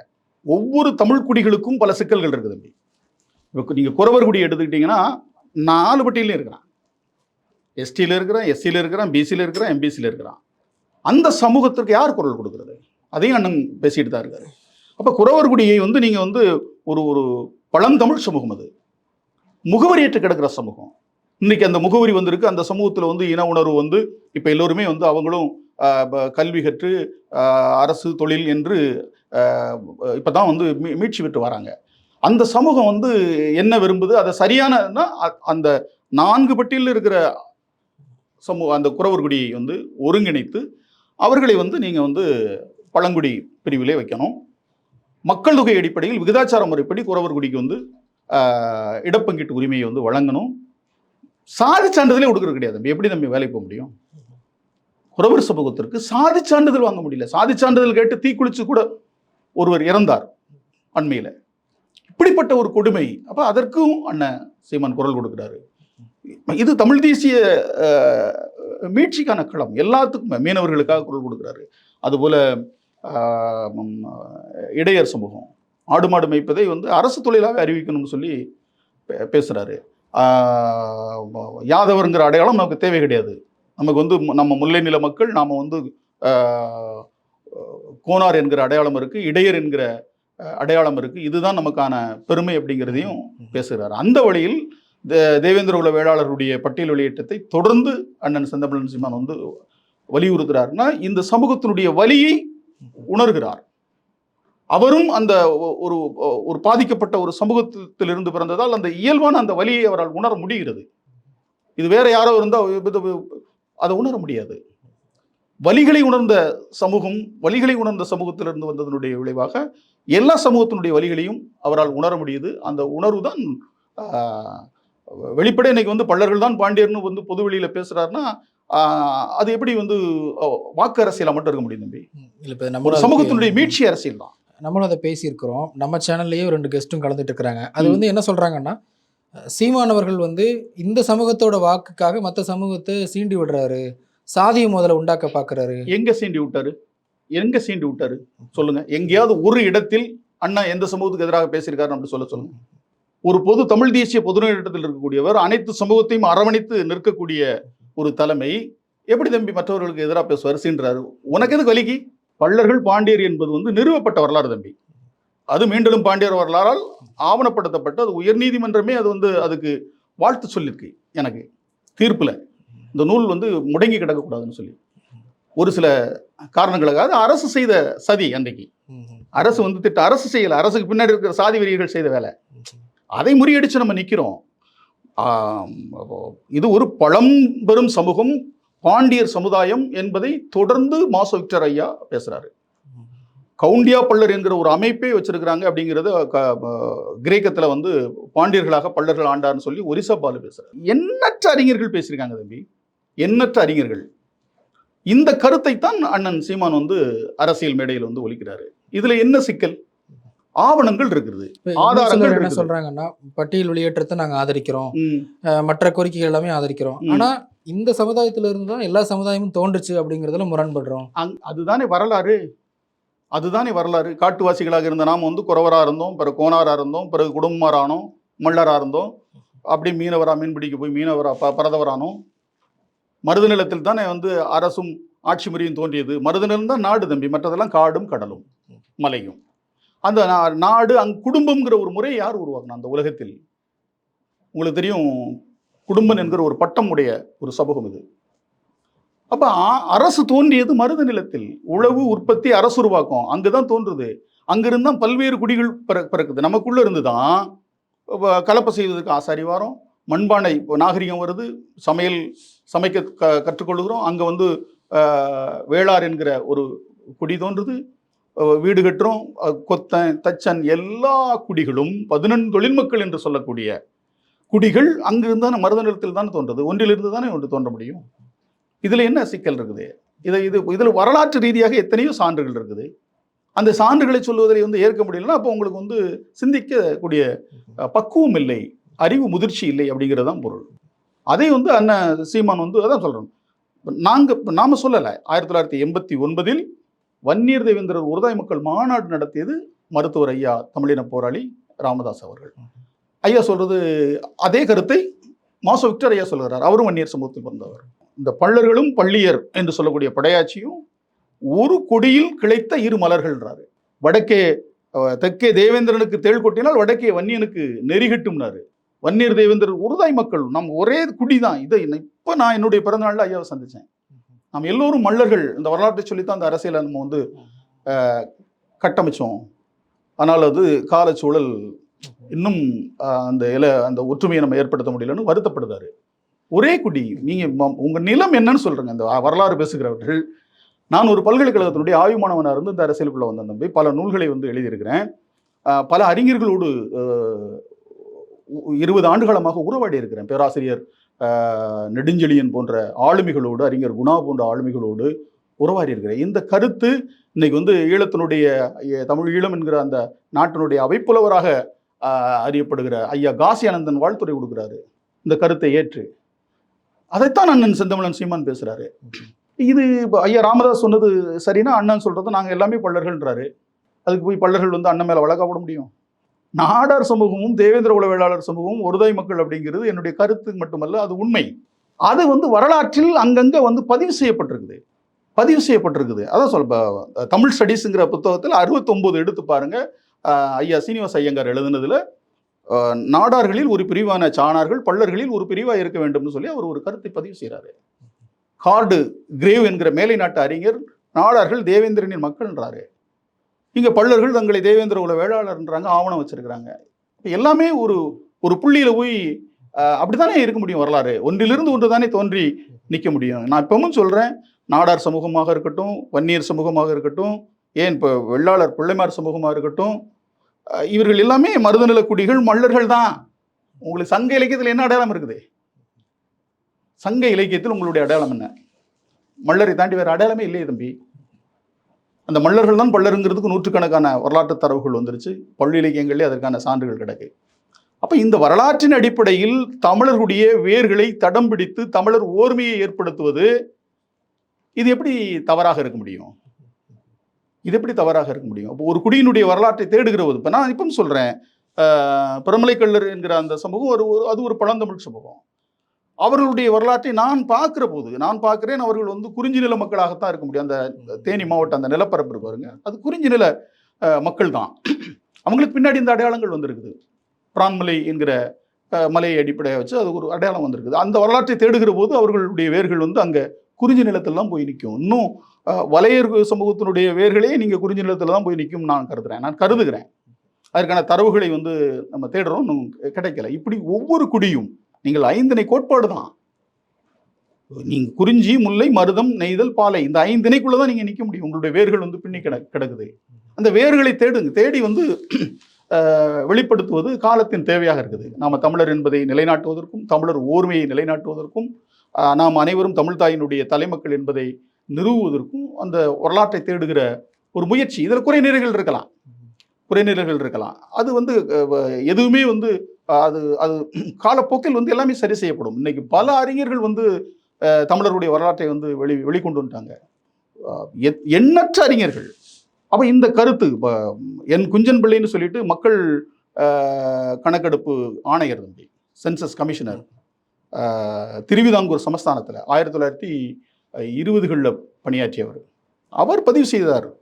ஒவ்வொரு தமிழ் குடிகளுக்கும் பல சிக்கல்கள் இருக்குது தம்பி. இப்போ நீங்கள் குறவர் குடி எடுத்துக்கிட்டிங்கன்னா நாலு பட்டியலையும் இருக்கிறான். எஸ்டியில் இருக்கிறான் எஸ்சியில் இருக்கிறான் பிசியில் இருக்கிறான் எம்பிசியில் இருக்கிறான். அந்த சமூகத்திற்கு யார் குரல் கொடுக்குறது? அதையும் அண்ணன் பேசிட்டு தான் இருக்காரு. அப்போ குறவர் குடியை வந்து நீங்கள் வந்து ஒரு ஒரு பழந்தமிழ் சமூகம் அது. முகவரியற்று கிடக்கிற சமூகம். இன்னைக்கு அந்த முகவரி வந்திருக்கு. அந்த சமூகத்தில் வந்து இன உணர்வு வந்து இப்போ எல்லோருமே வந்து அவங்களும் கல்வி கற்று அரசு தொழில் என்று இப்போ தான் வந்து மீ- மீட்சி பெற்று வராங்க. அந்த சமூகம் வந்து என்ன விரும்புது? அதை சரியானன்னா அ- அந்த நான்கு பட்டியலில் இருக்கிற சமூக அந்த குறவர்குடியை வந்து ஒருங்கிணைத்து அவர்களை வந்து நீங்கள் வந்து பழங்குடி பிரிவிலே வைக்கணும். மக்கள் தொகை அடிப்படையில் விகிதாச்சார முறைப்படி குறவர்குடிக்கு வந்து இடப்பங்கீட்டு உரிமையை வந்து வழங்கணும். சாதி சான்றிதழே கொடுக்குறது கிடையாது தம்பி. எப்படி தம்பி வேலைக்கு போக முடியும்? குறவர் சமூகத்திற்கு சாதி சான்றிதழ் வாங்க முடியல. சாதி சான்றிதழ் கேட்டு தீக்குளிச்சு கூட ஒருவர் இறந்தார் அண்மையில். இப்படிப்பட்ட ஒரு கொடுமை. அப்போ அதற்கும் அண்ணன் சீமான் குரல் கொடுக்குறாரு. இது தமிழ் தேசிய மீட்சிக்கான களம். எல்லாத்துக்குமே மீனவர்களுக்காக குரல் கொடுக்குறாரு. அதுபோல் இடையர் சமூகம். ஆடு மாடு மேய்ப்பதை வந்து அரசு தொழிலாக அறிவிக்கணும்னு சொல்லி பே- யாதவருங்கிற அடையாளம் நமக்கு தேவை கிடையாது. நமக்கு வந்து நம்ம முல்லை நில மக்கள் நாம் வந்து கோனார் என்கிற அடையாளம் இருக்கு இடையர் என்கிற அடையாளம் இருக்கு. இதுதான் நமக்கான பெருமை அப்படிங்கிறதையும் பேசுகிறார் அந்த வழியில் தேவேந்திர குல வேளாளருடைய பட்டியல் வெளியேற்றத்தை தொடர்ந்து அண்ணன் செந்தமிழன் சீமான் வந்து வலியுறுத்துறாருன்னா இந்த சமூகத்தினுடைய வலியை உணர்கிறார். அவரும் அந்த ஒரு ஒரு பாதிக்கப்பட்ட ஒரு சமூகத்திலிருந்து பிறந்ததால் அந்த இயல்பான அந்த வலியை அவரால் உணர முடிகிறது. இது வேற யாரோ இருந்தால் அதை உணர முடியாது. வலிகளை உணர்ந்த சமூகம் வலிகளை உணர்ந்த சமூகத்திலிருந்து வந்ததனுடைய விளைவாக எல்லா சமூகத்தினுடைய வலிகளையும் அவரால் உணர முடியுது. அந்த உணர்வு தான் வெளிப்படை இன்னைக்கு வந்து பள்ளர்கள் தான் பாண்டியர்னு வந்து பொது வெளியில பேசுறாருன்னா ஆஹ், அது எப்படி வந்து வாக்கு அரசியலா மட்டும் இருக்க முடியும் தம்பி. இல்ல இப்ப நம்மளும் சமூகத்தினுடைய மீட்சி அரசியல் தான். நம்மளும் அதை பேசியிருக்கிறோம். நம்ம சேனல்லையே ரெண்டு கெஸ்ட்டும் கலந்துட்டு இருக்கிறாங்க அது. வந்து என்ன சொல்றாங்கன்னா அஹ், சீமானவர்கள் வந்து இந்த சமூகத்தோட வாக்குக்காக மற்ற சமூகத்தை சீண்டி விடுறாரு. சாதிய முதல்ல உண்டாக்க பாக்குறாரு. எங்க சீண்டி விட்டாரு? எங்க சீண்டி விட்டாரு? சொல்லுங்க. எங்கேயாவது ஒரு இடத்தில் அண்ணா எந்த சமூகத்துக்கு எதிராக பேசியிருக்காரு அப்படி சொல்ல சொல்லுங்க. ஒரு பொது தமிழ் தேசிய பொதுநலத்தில் இருக்கக்கூடியவர் அனைத்து சமூகத்தையும் அரவணைத்து நிற்கக்கூடிய ஒரு தலைமை எப்படி தம்பி மற்றவர்களுக்கு எதிராக பேசுவார்? சீன்றாரு உனக்கு எதுக்கு வலிக்கு? பள்ளர்கள் பாண்டியர் என்பது வந்து நிறுவப்பட்ட வரலாறு தம்பி. அது மீண்டும் பாண்டியர் வரலாறால் ஆவணப்படுத்தப்பட்டு அது உயர்நீதிமன்றமே அது வந்து அதுக்கு வாழ்த்து சொல்லியிருக்கு எனக்கு. தீர்ப்பில். இந்த நூல் வந்து முடங்கி கிடக்கக்கூடாதுன்னு சொல்லி. ஒரு சில காரணங்களுக்காக அது அரசு செய்த சதி அன்றைக்கு. அரசு வந்து திட்ட அரசு செய்யலை. அரசுக்கு பின்னாடி இருக்கிற சாதி வெறியர்கள் செய்த வேலை. அதை முறியடித்து நம்ம நிற்கிறோம் இது ஒரு பழம்பெரும் சமூகம் பாண்டியர் சமுதாயம் என்பதை தொடர்ந்து மாசோ விக்டர் ஐயா பேசுறாரு. கவுண்டியா பள்ளர் என்கிற ஒரு அமைப்பே வச்சிருக்கிறாங்க அப்படிங்கிறது கிரேக்கத்துல வந்து பாண்டியர்களாக பள்ளர்கள் ஆண்டார்னு சொல்லி ஒரிசா பாலு பேசுறாரு. எண்ணற்ற அறிஞர்கள் பேசியிருக்காங்க தம்பி. எண்ணற்ற அறிஞர்கள். இந்த கருத்தை தான் அண்ணன் சீமான் வந்து அரசியல் மேடையில் வந்து ஒலிக்கிறாரு. இதுல என்ன சிக்கல்? ஆவணங்கள் இன்னும் ஆதாரங்கள் என்ன இருக்குது. சொல்றாங்கன்னா பட்டியல் வெளியேற்றத்தை நாங்க ஆதரிக்கிறோம். மற்ற கோரிக்கைகள் எல்லாமே ஆதரிக்கிறோம். ஆனா இந்த சமுதாயத்தில் இருந்து தான் எல்லா சமுதாயமும் தோன்றுச்சு அப்படிங்கிறதுல முரண்படுறோம். அங்- அதுதானே வரலாறு. அதுதானே வரலாறு. காட்டுவாசிகளாக இருந்த நாம் வந்து குறவராக இருந்தோம் பிறகு கோணாராக இருந்தோம் பிறகு குடும்பமாரானோம் மல்லராக இருந்தோம். அப்படி மீனவரா மீன் பிடிக்க போய் மீனவரா ப பரதவரானோம். மருத நிலத்தில் தானே வந்து அரசும் ஆட்சி முறையும் தோன்றியது. மருத நிலம் தான் நாடு தம்பி. மற்றதெல்லாம் காடும் கடலும் மலையும். அந்த நா- நாடு அங் குடும்பம்ங்கிற ஒரு முறையை யார் உருவாக்குனா அந்த உலகத்தில்? உங்களுக்கு தெரியும் குடும்பம் என்கிற ஒரு பட்டம் உடைய ஒரு சமூகம் இது. அப்போ அரசு தோன்றியது மருத நிலத்தில். உழவு உற்பத்தி அரசு உருவாக்கம். அங்குதான் தோன்றுது. அங்கிருந்து தான் பல்வேறு குடிகள் பிற பிறக்குது. நமக்குள்ளே இருந்து தான் கலப்பை செய்வதற்கு ஆசாரி வாரம் மண்பானை நாகரிகம் வருது. சமையல் சமைக்க க கற்றுக்கொள்கிறோம். அங்கே வந்து வேளார் என்கிற ஒரு குடி தோன்றுது. வீடு கட்டுறோம். கொத்தன் தச்சன் எல்லா குடிகளும் பதினெண் தொழில் மக்கள் என்று சொல்லக்கூடிய குடிகள் அங்கிருந்து தானே மருத நிலத்தில் தானே தோன்றது. ஒன்றிலிருந்து தானே ஒன்று தோன்ற முடியும்? இதில் என்ன சிக்கல் இருக்குது? இதை இது இதில் வரலாற்று ரீதியாக எத்தனையோ சான்றுகள் இருக்குது. அந்த சான்றுகளை சொல்வதை வந்து ஏற்க முடியலன்னா அப்போ உங்களுக்கு வந்து சிந்திக்கக்கூடிய பக்குவம் இல்லை. அறிவு முதிர்ச்சி இல்லை அப்படிங்கிறது தான் பொருள். அதை வந்து அண்ணன் சீமான் வந்து அதான் சொல்கிறோம் நாங்கள் நாம் சொல்லலை. ஆயிரத்தி தொள்ளாயிரத்தி எண்பத்தி ஒன்பதில் வன்னியர் தேவேந்திரர் உருதாய் மக்கள் மாநாடு நடத்தியது மருத்துவர் ஐயா தமிழின போராளி ராமதாஸ் அவர்கள். ஐயா சொல்றது அதே கருத்தை மாசோ விக்டர் ஐயா சொல்கிறார் அவரும் வன்னியர் சமூகத்தில் பிறந்தவர். இந்த பள்ளர்களும் பள்ளியர் என்று சொல்லக்கூடிய படையாட்சியும் ஒரு கொடியில் கிளைத்த இரு மலர்கள்ன்றாரு. வடக்கே தெற்கே தேவேந்திரனுக்கு தேள் கொட்டினால் வடக்கே வன்னியனுக்கு நெறிகட்டும்னாரு வன்னியர் தேவேந்திரர் உருதாய் மக்கள். நம் ஒரே குடி தான் இதை இப்போ நான் என்னுடைய பிறந்தநாளில் ஐயாவை சந்தித்தேன் நாம் எல்லோரும் மல்லர்கள் இந்த வரலாற்றை சொல்லித்தான் அந்த அரசியலை நம்ம வந்து கட்டமைச்சோம். ஆனால் அது காலச்சூழல் இன்னும் அந்த இல அந்த ஒற்றுமையை நம்ம ஏற்படுத்த முடியலன்னு வருத்தப்படுதாரு. ஒரே குடி நீங்கள் உங்கள் நிலம் என்னன்னு சொல்கிறீங்க இந்த வரலாறு பேசுகிறவர்கள். நான் ஒரு பல்கலைக்கழகத்தினுடைய ஆய்வு மாணவனாக இருந்து இந்த அரசியலுக்குள்ளே வந்த தம்பி. பல நூல்களை வந்து எழுதியிருக்கிறேன். பல அறிஞர்களோடு இருபது ஆண்டுகாலமாக உறவாடி இருக்கிறேன் பேராசிரியர் நெடுஞ்செழியன் போன்ற ஆளுமைகளோடு அறிஞர் குணா போன்ற ஆளுமைகளோடு உறவாடி இருக்கிறேன் இந்த கருத்து இன்னைக்கு வந்து ஈழத்தினுடைய தமிழ் ஈழம் என்கிற அந்த நாட்டினுடைய அவைப்புலவராக அறியப்படுகிற ஐயா காசி அனந்தன் வாழ்த்துறை கொடுக்குறாரு. இந்த கருத்தை ஏற்று. அதைத்தான் அண்ணன் செந்தமிழன் சீமான் பேசுகிறாரு இது இப்போ ஐயா ராமதாஸ் சொன்னது சரின்னா அண்ணன் சொல்கிறது நாங்கள் எல்லாமே பள்ளர்கள்ன்றாரு அதுக்கு போய் பள்ளர்கள் வந்து அண்ணன் மேலே வழக்கா போட முடியும்? நாடார் சமூகமும் தேவேந்திர உளவியலாளர் சமூகமும் ஒருதாய் மக்கள் அப்படிங்கிறது என்னுடைய கருத்து மட்டுமல்ல அது உண்மை. அது வந்து வரலாற்றில் அங்கங்கே வந்து பதிவு செய்யப்பட்டிருக்குது. பதிவு செய்யப்பட்டிருக்குது. அதான் சொல்ல தமிழ் ஸ்டடீஸுங்கிற புத்தகத்தில் 69 எடுத்து பாருங்கள் ஐயா சீனிவாச ஐயங்கார் எழுதுனதில் நாடார்களில் ஒரு பிரிவான சாணார்கள் பள்ளர்களில் ஒரு பிரிவாக இருக்க வேண்டும்னு சொல்லி அவர் ஒரு கருத்தை பதிவு செய்கிறாரு கார்டு கிரேவ் என்கிற மேலை நாட்டு அறிஞர் நாடார்கள் தேவேந்திரனின் மக்கள்ன்றாரு. இங்கே பள்ளர்கள் தங்களை தேவேந்திர உல வேளாளர்ன்றாங்க ஆவணம் வச்சிருக்கிறாங்க. இப்போ எல்லாமே ஒரு ஒரு புள்ளியில் போய் அப்படித்தானே இருக்க முடியும் வரலாறு? ஒன்றிலிருந்து ஒன்று தானே தோன்றி நிற்க முடியும். நான் இப்பவும் சொல்கிறேன் நாடார் சமூகமாக இருக்கட்டும் வன்னியர் சமூகமாக இருக்கட்டும் ஏன் இப்போ வெள்ளாளர் பிள்ளைமார் சமூகமாக இருக்கட்டும் இவர்கள் எல்லாமே மருதநில குடிகள் மல்லர்கள் தான். உங்களுக்கு சங்க இலக்கியத்தில் என்ன அடையாளம் இருக்குது? சங்க இலக்கியத்தில் உங்களுடைய அடையாளம் என்ன? மல்லரை தாண்டி வேறு அடையாளமே இல்லையே தம்பி. அந்த மல்லர்கள் தான் பல்லருங்கிறதுக்கு நூற்றுக்கணக்கான வரலாற்று தரவுகள் வந்துருச்சு. பள்ளி இலக்கியங்களே அதற்கான சான்றுகள் கிடக்கு. அப்போ இந்த வரலாற்றின் அடிப்படையில் தமிழர்களுடைய வேர்களை தடம் பிடித்து தமிழர் ஓர்மையை ஏற்படுத்துவது இது எப்படி தவறாக இருக்க முடியும்? இது எப்படி தவறாக இருக்க முடியும்? அப்போ ஒரு குடியினுடைய வரலாற்றை தேடுகிற போது இப்போ நான் இப்போ சொல்கிறேன் பிரமலைக்கல்லர் என்கிற அந்த சமூகம் ஒரு ஒரு- அது ஒரு பழந்தமிழ் சமூகம். அவர்களுடைய வரலாற்றை நான் பார்க்குற போது நான் பார்க்குறேன் அவர்கள் வந்து குறிஞ்சி நில மக்களாகத்தான் இருக்க முடியும். அந்த தேனி மாவட்டம் அந்த நிலப்பரப்பு இருக்கு பாருங்க. அது குறிஞ்சி நில மக்கள் தான் அவங்களுக்கு பின்னாடி இந்த அடையாளங்கள் வந்திருக்குது. பிரான்மலை என்கிற மலையை அடிப்படையாக வச்சு அது ஒரு அடையாளம் வந்திருக்குது. அந்த வரலாற்றை தேடுகிற போது அவர்களுடைய வேர்கள் வந்து அங்கே குறிஞ்சி நிலத்திலலாம் போய் நிற்கும் இன்னும் வலையர் சமூகத்தினுடைய வேர்களே நீங்கள் குறிஞ்சி நிலத்தில் தான் போய் நிற்கும் நான் கருதுறேன். நான் கருதுகிறேன். அதற்கான தரவுகளை வந்து நம்ம தேடுறோம் இன்னும் கிடைக்கல. இப்படி ஒவ்வொரு குடியும் நீங்கள் ஐந்திணை கோட்பாடு தான். நீங்கள் குறிஞ்சி முல்லை மருதம் நெய்தல் பாலை இந்த ஐந்திணைக்குள்ள தான் நீங்கள் நிற்க முடியும். உங்களுடைய வேர்கள் வந்து பின்னி கிட கிடக்குது. அந்த வேர்களை தேடுங்க. தேடி வந்து வெளிப்படுத்துவது காலத்தின் தேவையாக இருக்குது. நாம் தமிழர் என்பதை நிலைநாட்டுவதற்கும் தமிழர் ஓர்மையை நிலைநாட்டுவதற்கும் நாம் அனைவரும் தமிழ் தாயினுடைய தலைமக்கள் என்பதை நிறுவுவதற்கும் அந்த வரலாற்றை தேடுகிற ஒரு முயற்சி. இதில் குறைநிறைகள் இருக்கலாம். குறைநிலைகள் இருக்கலாம். அது வந்து எதுவுமே வந்து அது அது காலப்போக்கில் வந்து எல்லாமே சரி செய்யப்படும். இன்னைக்கு பல அறிஞர்கள் வந்து தமிழருடைய வரலாற்றை வந்து வெளி வெளிக்கொண்டு வந்துட்டாங்க. எண்ணற்ற அறிஞர்கள். அப்போ இந்த கருத்து இப்போ என் குஞ்சன் பிள்ளைன்னு சொல்லிட்டு மக்கள் கணக்கெடுப்பு ஆணையர் தம்பி சென்சஸ் கமிஷனர் திருவிதாங்கூர் சமஸ்தானத்தில் ஆயிரத்தி தொள்ளாயிரத்தி இருபதுகளில் பணியாற்றியவர். அவர் பதிவு செய்தார்.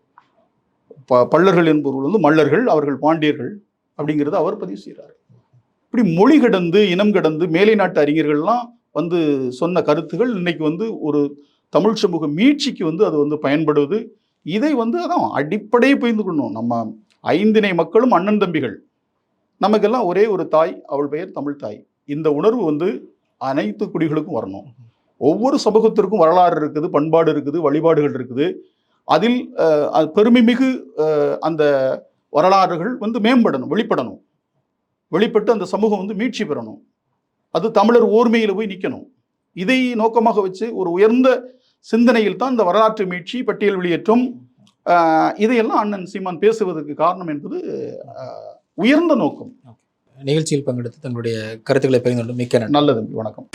ப பல்லர்கள் என்பவர்கள் வந்து மல்லர்கள் அவர்கள் பாண்டியர்கள் அப்படிங்கிறத அவர் பதிவு செய்கிறார் இப்படி மொழி கடந்து இனம் கடந்து மேலை நாட்டு அறிஞர்கள்லாம் வந்து சொன்ன கருத்துகள் இன்னைக்கு வந்து ஒரு தமிழ் சமூக மீட்சிக்கு வந்து அது வந்து பயன்படுவது இதை வந்து அதான் அடிப்படையை புரிந்து கொள்ளணும். நம்ம ஐந்திணை மக்களும் அண்ணன் தம்பிகள். நமக்கெல்லாம் ஒரே ஒரு தாய் அவள் பெயர் தமிழ் தாய். இந்த உணர்வு வந்து அனைத்து குடிகளுக்கும் வரணும். ஒவ்வொரு சமூகத்திற்கும் வரலாறு இருக்குது பண்பாடு இருக்குது வழிபாடுகள் இருக்குது. அதில் பெருமைமிகு அந்த வரலாறுகள் வந்து மேம்படணும் வெளிப்படணும். வெளிப்பட்டு அந்த சமூகம் வந்து மீட்சி பெறணும். அது தமிழர் ஓர்மையில் போய் நிற்கணும் இதை நோக்கமாக வச்சு ஒரு உயர்ந்த சிந்தனையில் தான் இந்த வரலாற்று மீட்சி பட்டியல் வெளியேற்றம் இதையெல்லாம் அண்ணன் சீமான் பேசுவதற்கு காரணம் என்பது உயர்ந்த நோக்கம். நிகழ்ச்சியில் பங்கெடுத்து தங்களுடைய கருத்துக்களை பகிர்ந்து கொண்டு மிக்க நல்லது வணக்கம்.